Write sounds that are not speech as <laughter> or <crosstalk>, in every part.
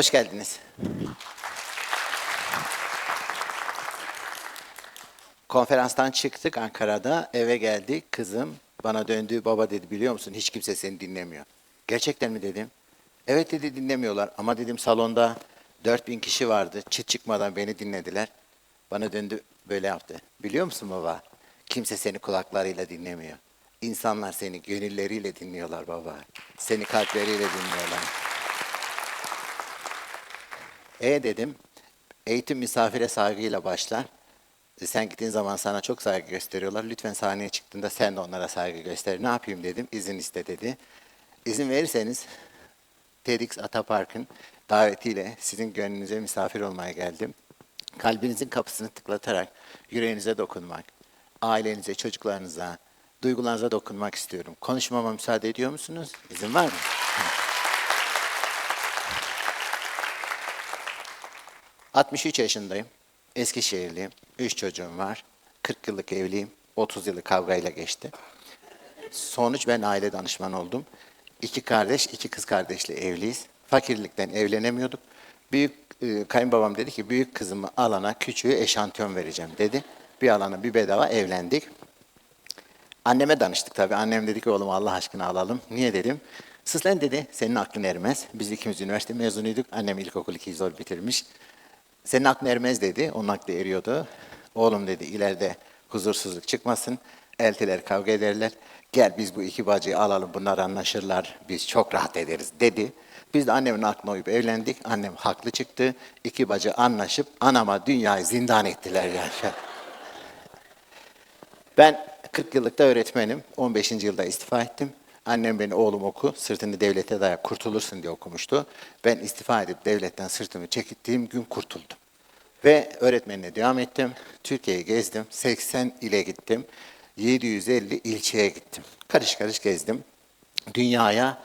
Hoş geldiniz. Konferanstan çıktık Ankara'da, eve geldik. Kızım bana döndü, baba dedi biliyor musun hiç kimse seni dinlemiyor. Gerçekten mi dedim. Evet dedi dinlemiyorlar ama dedim salonda 4000 kişi vardı. Çıt çıkmadan beni dinlediler. Bana döndü böyle yaptı. Biliyor musun baba? Kimse seni kulaklarıyla dinlemiyor. İnsanlar seni gönülleriyle dinliyorlar baba. Seni kalpleriyle dinliyorlar. E dedim, eğitim misafire saygıyla başlar. E, Sen gittiğin zaman sana çok saygı gösteriyorlar. Lütfen sahneye çıktığında sen de onlara saygı göster. Ne yapayım dedim, izin iste dedi. İzin verirseniz TEDx Atapark'ın davetiyle sizin gönlünüze misafir olmaya geldim. Kalbinizin kapısını tıklatarak yüreğinize dokunmak, ailenize, çocuklarınıza, duygularınıza dokunmak istiyorum. Konuşmama müsaade ediyor musunuz? İzin var mı? ...63 yaşındayım. Eskişehirliyim. 3 çocuğum var. 40 yıllık evliyim. 30 yıllık kavgayla geçti. Sonuç ben aile danışman oldum. İki kardeş, iki kız kardeşle evliyiz. Fakirlikten evlenemiyorduk. Büyük e, kayınbabam dedi ki büyük kızımı alana küçüğü eşantiyon vereceğim dedi. Bir alana bir bedava evlendik. Anneme danıştık tabii. Annem dedi ki oğlum Allah aşkına alalım. Niye dedim. Sıslen dedi senin aklın ermez. Biz ikimiz üniversite mezunuyduk. Annem ilkokul 2'yi zor bitirmiş. Senin aklın ermez dedi. Onun aklı eriyordu. Oğlum dedi ileride huzursuzluk çıkmasın. Eltiler kavga ederler. Gel biz bu iki bacıyı alalım bunlar anlaşırlar. Biz çok rahat ederiz dedi. Biz de annemin aklına uyup evlendik. Annem haklı çıktı. İki bacı anlaşıp anama dünyayı zindan ettiler yani. Ben 40 yıllıkta öğretmenim. 15. yılda istifa ettim. Annem beni oğlum oku, sırtını devlete dayak kurtulursun diye okumuştu. Ben istifa edip devletten sırtımı çekittiğim gün kurtuldum. Ve öğretmenine devam ettim. Türkiye'yi gezdim. 80 ile gittim. 750 ilçeye gittim. Karış karış gezdim. Dünyaya,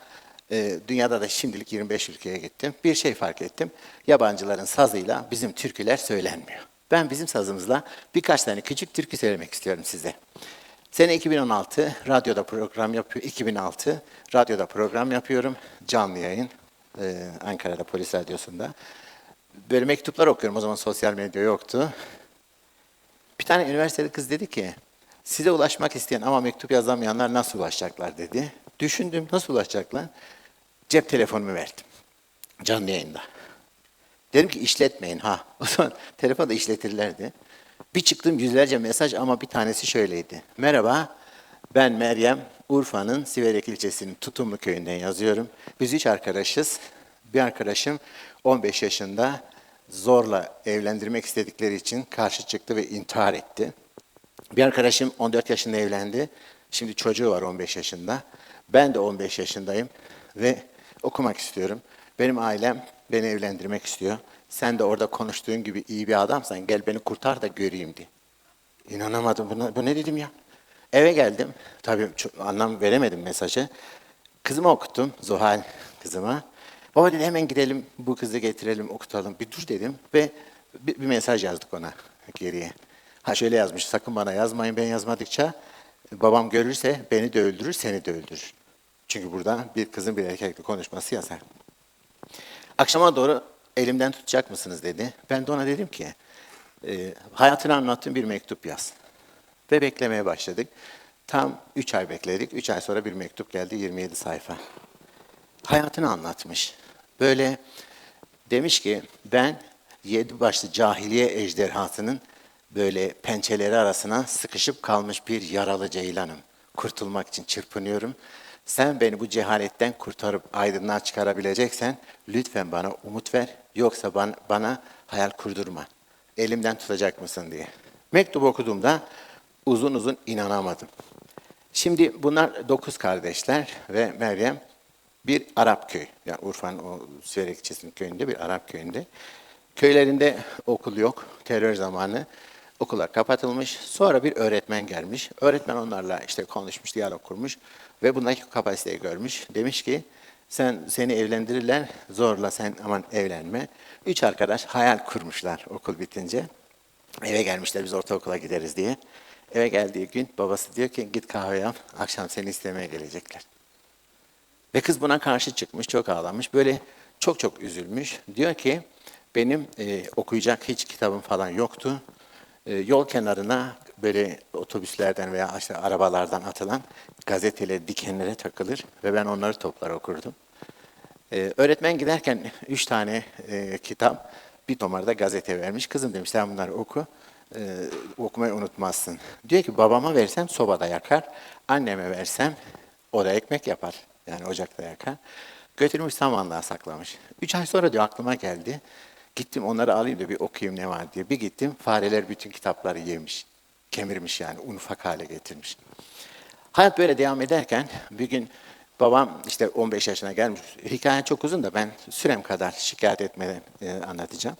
e, dünyada da şimdilik 25 ülkeye gittim. Bir şey fark ettim. Yabancıların sazıyla bizim türküler söylenmiyor. Ben bizim sazımızla birkaç tane küçük türkü söylemek istiyorum size. Sene 2016 radyoda program yapıyor. 2006 radyoda program yapıyorum. Canlı yayın e, Ankara'da polis radyosunda. Böyle mektuplar okuyorum. O zaman sosyal medya yoktu. Bir tane üniversiteli kız dedi ki, size ulaşmak isteyen ama mektup yazamayanlar nasıl ulaşacaklar dedi. Düşündüm nasıl ulaşacaklar? Cep telefonumu verdim. Canlı yayında. Dedim ki işletmeyin ha. <laughs> O zaman telefonu da işletirlerdi. Bir çıktım yüzlerce mesaj ama bir tanesi şöyleydi. Merhaba, ben Meryem. Urfa'nın Siverek ilçesinin Tutumlu köyünden yazıyorum. Biz üç arkadaşız. Bir arkadaşım 15 yaşında zorla evlendirmek istedikleri için karşı çıktı ve intihar etti. Bir arkadaşım 14 yaşında evlendi. Şimdi çocuğu var 15 yaşında. Ben de 15 yaşındayım ve okumak istiyorum. Benim ailem beni evlendirmek istiyor. Sen de orada konuştuğun gibi iyi bir adamsan gel beni kurtar da göreyim diye. İnanamadım buna. Bu ne dedim ya? Eve geldim. Tabii çok anlam veremedim mesajı. Kızıma okuttum. Zuhal kızıma. Baba dedi hemen gidelim bu kızı getirelim okutalım. Bir dur dedim ve bir, bir mesaj yazdık ona geriye. Ha şöyle yazmış sakın bana yazmayın ben yazmadıkça babam görürse beni de öldürür seni de öldürür. Çünkü burada bir kızın bir erkekle konuşması yasak. Akşama doğru elimden tutacak mısınız dedi. Ben de ona dedim ki e, hayatını anlattığım bir mektup yaz. Ve beklemeye başladık. Tam 3 ay bekledik. 3 ay sonra bir mektup geldi 27 sayfa. Hayatını anlatmış. Böyle demiş ki ben yedi başlı cahiliye ejderhasının böyle pençeleri arasına sıkışıp kalmış bir yaralı ceylanım. Kurtulmak için çırpınıyorum. Sen beni bu cehaletten kurtarıp aydınlığa çıkarabileceksen lütfen bana umut ver. Yoksa bana, bana hayal kurdurma. Elimden tutacak mısın diye. Mektup okuduğumda uzun uzun inanamadım. Şimdi bunlar dokuz kardeşler ve Meryem bir Arap köy. Yani Urfa'nın o Siverek ilçesinin köyünde bir Arap köyünde. Köylerinde okul yok. Terör zamanı okullar kapatılmış. Sonra bir öğretmen gelmiş. Öğretmen onlarla işte konuşmuş, diyalog kurmuş ve bundaki kapasiteyi görmüş. Demiş ki sen seni evlendirirler, zorla sen aman evlenme. Üç arkadaş hayal kurmuşlar okul bitince. Eve gelmişler biz ortaokula gideriz diye. Eve geldiği gün babası diyor ki git kahve yap, akşam seni istemeye gelecekler. Ve kız buna karşı çıkmış, çok ağlamış. Böyle çok çok üzülmüş. Diyor ki benim e, okuyacak hiç kitabım falan yoktu. E, yol kenarına böyle otobüslerden veya işte arabalardan atılan gazeteler, dikenlere takılır ve ben onları toplar okurdum. Ee, öğretmen giderken üç tane e, kitap, bir tomarda gazete vermiş. Kızım demiş sen bunları oku, e, okumayı unutmazsın. Diyor ki babama versem sobada yakar, anneme versem o da ekmek yapar. Yani ocakta yakar. Götürmüş samanlığa saklamış. Üç ay sonra diyor aklıma geldi. Gittim onları alayım da bir okuyayım ne var diye. Bir gittim fareler bütün kitapları yemiş. Kemirmiş yani un ufak hale getirmiş. Hayat böyle devam ederken bir gün babam işte 15 yaşına gelmiş. Hikaye çok uzun da ben sürem kadar şikayet etmeden e, anlatacağım.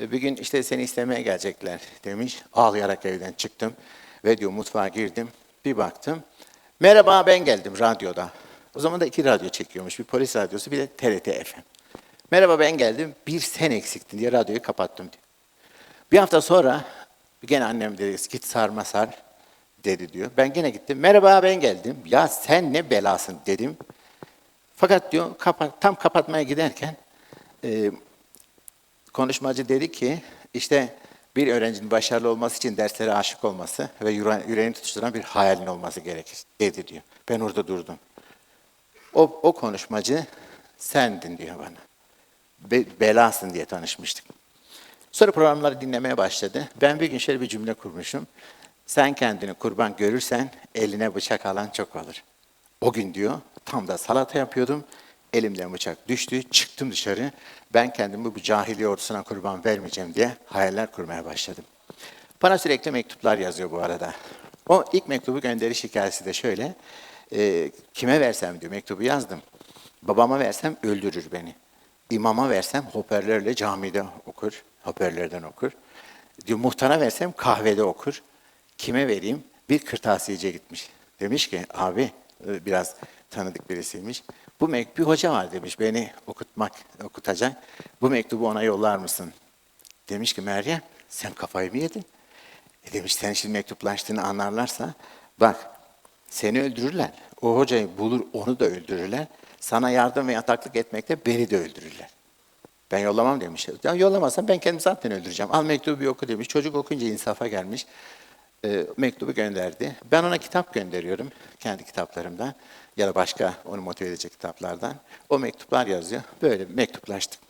E, Bir gün işte seni istemeye gelecekler demiş. Ağlayarak evden çıktım ve diyor mutfağa girdim. Bir baktım. Merhaba ben geldim radyoda. O zaman da iki radyo çekiyormuş. Bir polis radyosu bir de TRT FM. Merhaba ben geldim. Bir sen eksiktin diye radyoyu kapattım diyor. Bir hafta sonra gene annem dedi git sarma sar dedi diyor. Ben gene gittim. Merhaba ben geldim. Ya sen ne belasın dedim. Fakat diyor kapat, tam kapatmaya giderken e, konuşmacı dedi ki işte bir öğrencinin başarılı olması için derslere aşık olması ve yüre- yüreğini tutuşturan bir hayalin olması gerekir dedi diyor. Ben orada durdum. O, o konuşmacı sendin diyor bana. Be- belasın diye tanışmıştık. Sonra programları dinlemeye başladı. Ben bir gün şöyle bir cümle kurmuşum. Sen kendini kurban görürsen eline bıçak alan çok olur. O gün diyor tam da salata yapıyordum. Elimden bıçak düştü. Çıktım dışarı. Ben kendimi bu cahiliye ordusuna kurban vermeyeceğim diye hayaller kurmaya başladım. Bana sürekli mektuplar yazıyor bu arada. O ilk mektubu gönderiş hikayesi de şöyle. e, kime versem diyor mektubu yazdım. Babama versem öldürür beni. İmama versem hoparlörle camide okur. Hoparlörden okur. Diyor muhtara versem kahvede okur. Kime vereyim? Bir kırtasiyeciye gitmiş. Demiş ki abi e, biraz tanıdık birisiymiş. Bu mek bir hoca var demiş beni okutmak okutacak. Bu mektubu ona yollar mısın? Demiş ki Meryem sen kafayı mı yedin? E demiş sen şimdi mektuplaştığını anlarlarsa bak seni öldürürler. O hocayı bulur onu da öldürürler. Sana yardım ve yataklık etmekte beni de öldürürler. Ben yollamam demiş. Ya yollamazsam ben kendim zaten öldüreceğim. Al mektubu oku demiş. Çocuk okuyunca insafa gelmiş. E, mektubu gönderdi. Ben ona kitap gönderiyorum. Kendi kitaplarımdan ya da başka onu motive edecek kitaplardan. O mektuplar yazıyor. Böyle mektuplaştık.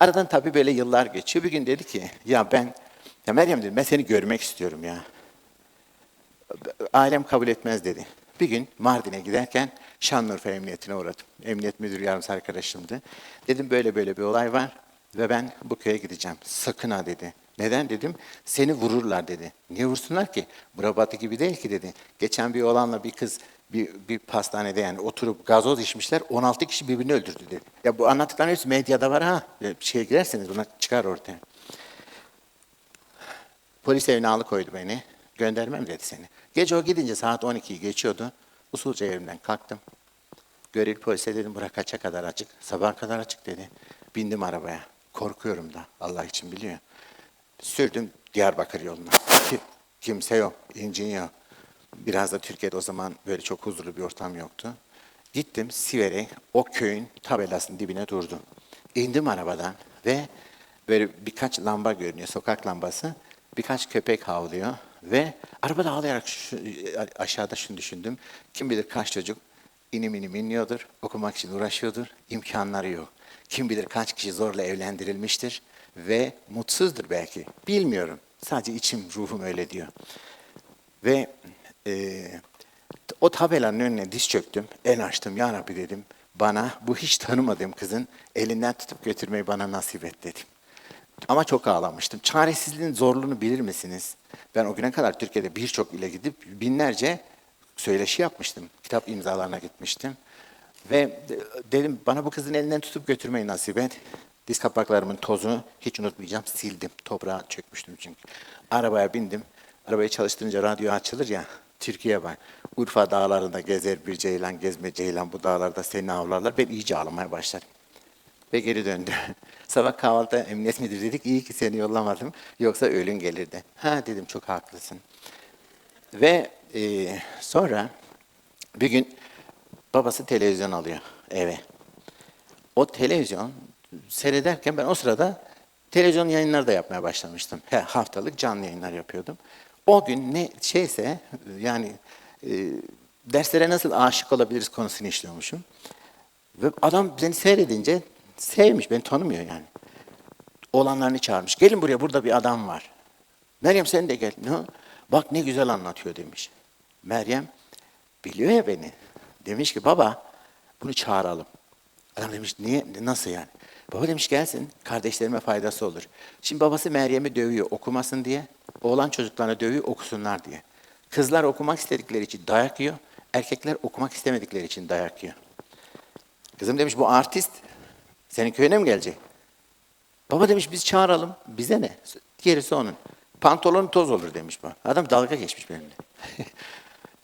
Aradan tabii böyle yıllar geçiyor. Bir gün dedi ki ya ben ya Meryem dedim ben seni görmek istiyorum ya. Ailem kabul etmez dedi. Bir gün Mardin'e giderken Şanlıurfa Emniyetine uğradım. Emniyet müdürü yardımcısı arkadaşımdı. Dedim böyle böyle bir olay var ve ben bu köye gideceğim. Sakın ha dedi. Neden dedim? Seni vururlar dedi. Niye vursunlar ki? Bura batı gibi değil ki dedi. Geçen bir oğlanla bir kız bir, bir pastanede yani oturup gazoz içmişler. 16 kişi birbirini öldürdü dedi. Ya bu anlattıkların hepsi medyada var ha. Bir şeye girerseniz buna çıkar ortaya. Polis evine alıkoydu beni. Göndermem dedi seni. Gece o gidince saat 12'yi geçiyordu. Usulca evimden kalktım. Görevli polise dedim bura kaça kadar açık? Sabah kadar açık dedi. Bindim arabaya. Korkuyorum da Allah için biliyor. Sürdüm Diyarbakır yoluna. Ki- Kimse yok, incin yok. Biraz da Türkiye'de o zaman böyle çok huzurlu bir ortam yoktu. Gittim Siver'e, o köyün tabelasının dibine durdum. İndim arabadan ve böyle birkaç lamba görünüyor, sokak lambası. Birkaç köpek havlıyor ve arabada ağlayarak şu, aşağıda şunu düşündüm. Kim bilir kaç çocuk inim inim inliyordur, okumak için uğraşıyordur, imkanları yok. Kim bilir kaç kişi zorla evlendirilmiştir ve mutsuzdur belki. Bilmiyorum. Sadece içim, ruhum öyle diyor. Ve e, o tabelanın önüne diz çöktüm. El açtım. Ya Rabbi dedim. Bana bu hiç tanımadığım kızın elinden tutup götürmeyi bana nasip et dedim. Ama çok ağlamıştım. Çaresizliğin zorluğunu bilir misiniz? Ben o güne kadar Türkiye'de birçok ile gidip binlerce söyleşi yapmıştım. Kitap imzalarına gitmiştim. Ve de- dedim bana bu kızın elinden tutup götürmeyi nasip et. Diz kapaklarımın tozunu hiç unutmayacağım sildim. Toprağa çökmüştüm çünkü. Arabaya bindim. Arabayı çalıştırınca radyo açılır ya. Türkiye bak. Urfa dağlarında gezer bir ceylan, gezme ceylan bu dağlarda seni avlarlar. Ben iyice ağlamaya başladım. Ve geri döndü. <laughs> Sabah kahvaltıda emniyet müdürü dedik, iyi ki seni yollamadım. Yoksa ölün gelirdi. Ha dedim çok haklısın. Ve e, sonra bir gün babası televizyon alıyor eve. O televizyon seyrederken ben o sırada televizyon yayınları da yapmaya başlamıştım. He, haftalık canlı yayınlar yapıyordum. O gün ne şeyse yani e, derslere nasıl aşık olabiliriz konusunu işliyormuşum. Ve adam beni seyredince sevmiş, beni tanımıyor yani. Oğlanlarını çağırmış. Gelin buraya, burada bir adam var. Meryem sen de gel. Ne? Bak ne güzel anlatıyor demiş. Meryem biliyor ya beni. Demiş ki baba bunu çağıralım. Adam demiş niye, nasıl yani? Baba demiş gelsin, kardeşlerime faydası olur. Şimdi babası Meryem'i dövüyor okumasın diye. Oğlan çocuklarını dövüyor okusunlar diye. Kızlar okumak istedikleri için dayak yiyor. Erkekler okumak istemedikleri için dayak yiyor. Kızım demiş bu artist. Senin köyüne mi gelecek? Baba demiş biz çağıralım. Bize ne? Gerisi onun. Pantolonu toz olur demiş bu. Adam dalga geçmiş benimle. <laughs>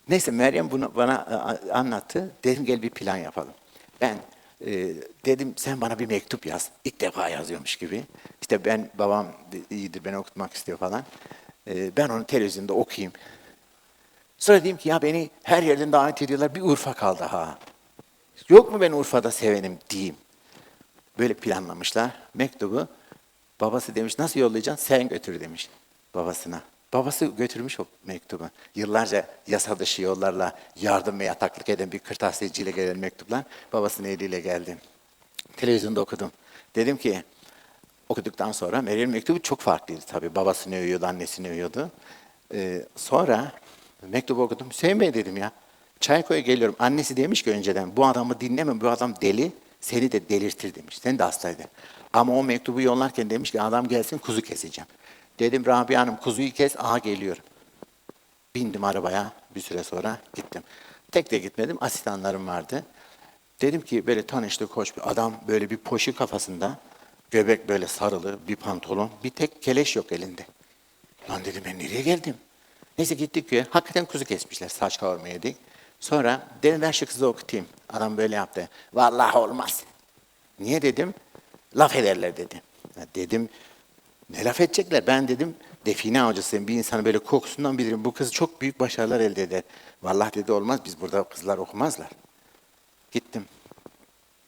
Neyse Meryem bunu bana a- anlattı. Dedim gel bir plan yapalım. Ben e, dedim sen bana bir mektup yaz. İlk defa yazıyormuş gibi. İşte ben babam iyidir beni okutmak istiyor falan. E, ben onu televizyonda okuyayım. Sonra diyeyim ki ya beni her yerden davet ediyorlar. Bir Urfa kaldı ha. Yok mu ben Urfa'da sevenim diyeyim. Böyle planlamışlar. Mektubu babası demiş nasıl yollayacaksın? Sen götür demiş babasına. Babası götürmüş o mektubu. Yıllarca yasa dışı yollarla yardım ve yataklık eden bir kırtasiyeciyle gelen mektuplar babasının eliyle geldi. Televizyonda okudum. Dedim ki okuduktan sonra Meryem'in mektubu çok farklıydı tabii. Babasını övüyordu, annesini övüyordu. Ee, sonra mektubu okudum. Hüseyin Bey dedim ya. Çayko'ya geliyorum. Annesi demiş ki önceden bu adamı dinleme bu adam deli. Seni de delirtir demiş. Sen de hastaydı. Ama o mektubu yollarken demiş ki adam gelsin kuzu keseceğim. Dedim Rabia Hanım kuzuyu kes. Aha geliyorum. Bindim arabaya bir süre sonra gittim. Tek de gitmedim. Asistanlarım vardı. Dedim ki böyle tanıştık hoş bir adam böyle bir poşu kafasında göbek böyle sarılı bir pantolon bir tek keleş yok elinde. Lan dedim ben nereye geldim? Neyse gittik köye. Hakikaten kuzu kesmişler. Saç kavurma yedik. Sonra dedim ver şu kızı okutayım. Adam böyle yaptı. Vallahi olmaz. Niye dedim? Laf ederler dedi. Ya dedim ne laf edecekler? Ben dedim define avcısıyım. Bir insanı böyle kokusundan bilirim. Bu kız çok büyük başarılar elde eder. Vallahi dedi olmaz. Biz burada kızlar okumazlar. Gittim.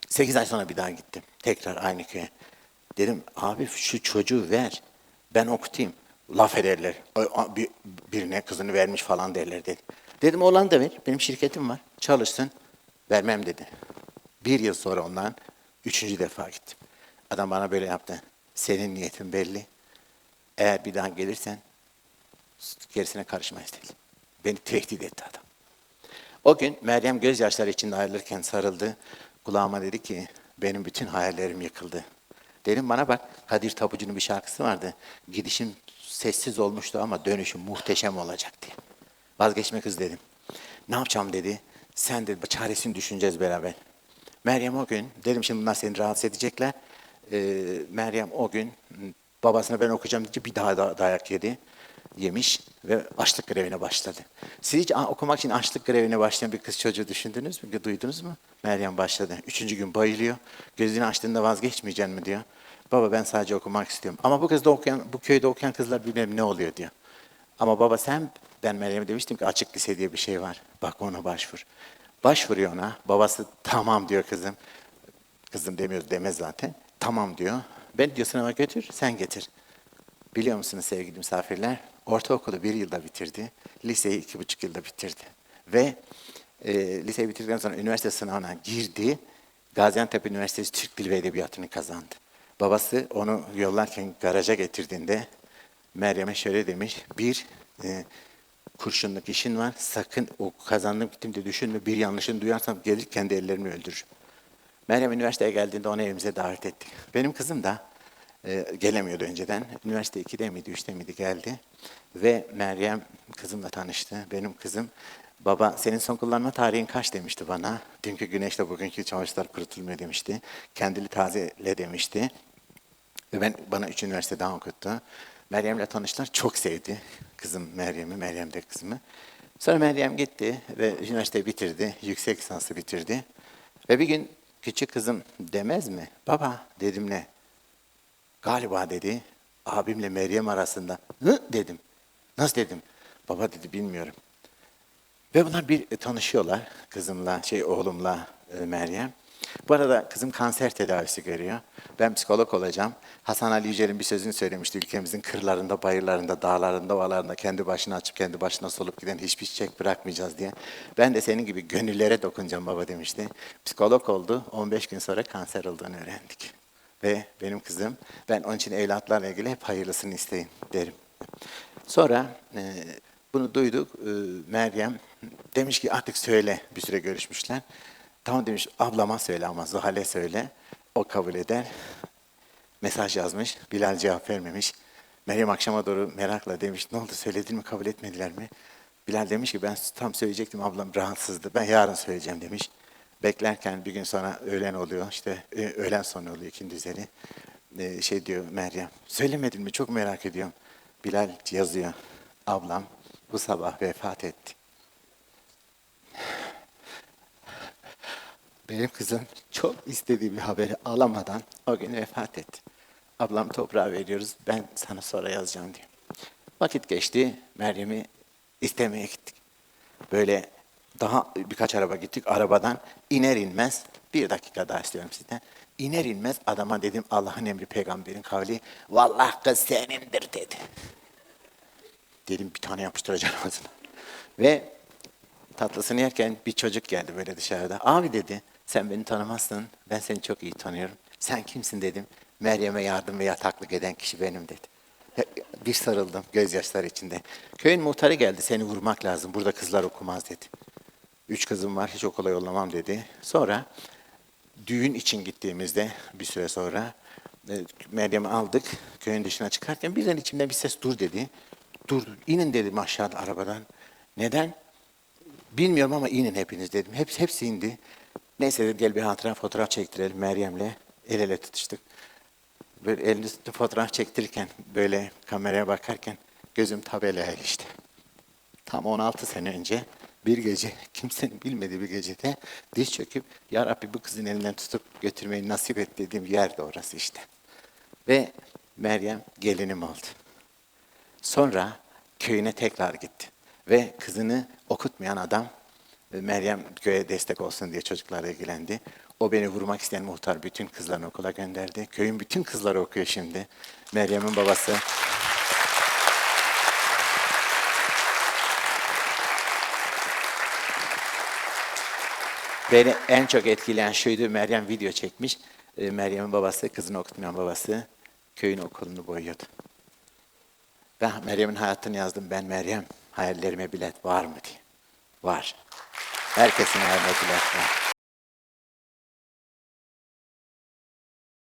Sekiz ay sonra bir daha gittim. Tekrar aynı köye. Dedim abi şu çocuğu ver. Ben okutayım. Laf ederler. Birine kızını vermiş falan derler dedi. Dedim oğlan da ver. Benim şirketim var. Çalışsın. Vermem dedi. Bir yıl sonra ondan üçüncü defa gittim. Adam bana böyle yaptı. Senin niyetin belli. Eğer bir daha gelirsen gerisine karışmayız dedi. Beni tehdit etti adam. O gün Meryem gözyaşları içinde ayrılırken sarıldı. Kulağıma dedi ki benim bütün hayallerim yıkıldı. Dedim bana bak Kadir Tapucu'nun bir şarkısı vardı. Gidişim sessiz olmuştu ama dönüşüm muhteşem olacak diye. Vazgeçme kız dedim. Ne yapacağım dedi. Sen dedi çaresini düşüneceğiz beraber. Meryem o gün, dedim şimdi bunlar seni rahatsız edecekler. Ee, Meryem o gün babasına ben okuyacağım deyince bir daha da dayak yedi. Yemiş ve açlık grevine başladı. Siz hiç okumak için açlık grevine başlayan bir kız çocuğu düşündünüz mü? Duydunuz mu? Meryem başladı. Üçüncü gün bayılıyor. Gözünü açtığında vazgeçmeyeceksin mi diyor. Baba ben sadece okumak istiyorum. Ama bu kızda okuyan, bu köyde okuyan kızlar bilmem ne oluyor diyor. Ama baba sen, ben Meryem'e demiştim ki açık lise diye bir şey var. Bak ona başvur. Başvuruyor ona. Babası tamam diyor kızım. Kızım demiyoruz demez zaten. Tamam diyor. Ben diyor sınava götür, sen getir. Biliyor musunuz sevgili misafirler? Ortaokulu bir yılda bitirdi. Liseyi iki buçuk yılda bitirdi. Ve e, liseyi bitirdikten sonra üniversite sınavına girdi. Gaziantep Üniversitesi Türk Dili ve Edebiyatı'nı kazandı. Babası onu yollarken garaja getirdiğinde Meryem'e şöyle demiş. Bir, e, kurşunluk işin var. Sakın o kazandım gittim de düşünme. Bir yanlışını duyarsam gelir kendi ellerimi öldürür. Meryem üniversiteye geldiğinde onu evimize davet ettik. Benim kızım da e, gelemiyordu önceden. Üniversite 2'de miydi, 3'te miydi geldi. Ve Meryem kızımla tanıştı. Benim kızım, baba senin son kullanma tarihin kaç demişti bana. Dünkü güneşle bugünkü çamaşırlar kurutulmuyor demişti. Kendili tazele demişti. Ve ben bana üç üniversite daha okuttu. Meryem'le tanıştılar. Çok sevdi kızım Meryem'i, Meryem de kızımı. Sonra Meryem gitti ve üniversiteyi bitirdi. Yüksek lisansı bitirdi. Ve bir gün küçük kızım demez mi? Baba dedim ne? Galiba dedi abimle Meryem arasında. Hı dedim. Nasıl dedim? Baba dedi bilmiyorum. Ve bunlar bir tanışıyorlar kızımla, şey oğlumla e, Meryem. Bu arada kızım kanser tedavisi görüyor. Ben psikolog olacağım. Hasan Ali Yücel'in bir sözünü söylemişti. Ülkemizin kırlarında, bayırlarında, dağlarında, ovalarında kendi başına açıp kendi başına solup giden hiçbir çiçek bırakmayacağız diye. Ben de senin gibi gönüllere dokunacağım baba demişti. Psikolog oldu. 15 gün sonra kanser olduğunu öğrendik. Ve benim kızım, ben onun için evlatlarla ilgili hep hayırlısını isteyin derim. Sonra e, bunu duyduk. E, Meryem demiş ki artık söyle. Bir süre görüşmüşler. Tamam demiş ablama söyle ama Zuhal'e söyle. O kabul eder. Mesaj yazmış. Bilal cevap vermemiş. Meryem akşama doğru merakla demiş ne oldu söyledin mi kabul etmediler mi? Bilal demiş ki ben tam söyleyecektim ablam rahatsızdı. Ben yarın söyleyeceğim demiş. Beklerken bir gün sonra öğlen oluyor işte e, öğlen sonu oluyor ikindi üzeri. E, şey diyor Meryem söylemedin mi çok merak ediyorum. Bilal yazıyor ablam bu sabah vefat etti. Benim kızım çok istediği bir haberi alamadan o gün vefat etti. Ablam toprağa veriyoruz, ben sana sonra yazacağım diyor. Vakit geçti, Meryem'i istemeye gittik. Böyle daha birkaç araba gittik, arabadan iner inmez, bir dakika daha istiyorum sizden. İner inmez adama dedim Allah'ın emri peygamberin kavli, vallahi kız senindir dedi. Dedim bir tane yapıştıracağım ağzına. Ve tatlısını yerken bir çocuk geldi böyle dışarıda. Abi dedi sen beni tanımazsın ben seni çok iyi tanıyorum. Sen kimsin dedim. Meryem'e yardım ve yataklık eden kişi benim dedi. Bir sarıldım gözyaşları içinde. Köyün muhtarı geldi seni vurmak lazım burada kızlar okumaz dedi. Üç kızım var hiç okula yollamam dedi. Sonra düğün için gittiğimizde bir süre sonra e, Meryem'i aldık. Köyün dışına çıkarken birden içimden bir ses dur dedi. Dur inin dedim aşağıda arabadan. Neden? Bilmiyorum ama inin hepiniz dedim. Hepsi, hepsi indi. Neyse dedim gel bir hatıra fotoğraf çektirelim Meryem'le. El ele tutuştuk. Böyle elini tutup fotoğraf çektirirken böyle kameraya bakarken gözüm tabelaya ilişti. Tam 16 sene önce bir gece <laughs> kimsenin bilmediği bir gecede diz çöküp Ya Rabbi bu kızın elinden tutup götürmeyi nasip et dediğim yer de orası işte. Ve Meryem gelinim oldu. Sonra köyüne tekrar gitti. Ve kızını okutmayan adam Meryem köye destek olsun diye çocuklarla ilgilendi. O beni vurmak isteyen muhtar bütün kızlarını okula gönderdi. Köyün bütün kızları okuyor şimdi. Meryem'in babası. Beni en çok etkileyen şuydu, Meryem video çekmiş. E, Meryem'in babası, kızını okutmayan babası köyün okulunu boyuyordu. Ben Meryem'in hayatını yazdım. Ben Meryem, hayallerime bilet var mı diye. Var. Herkesin var.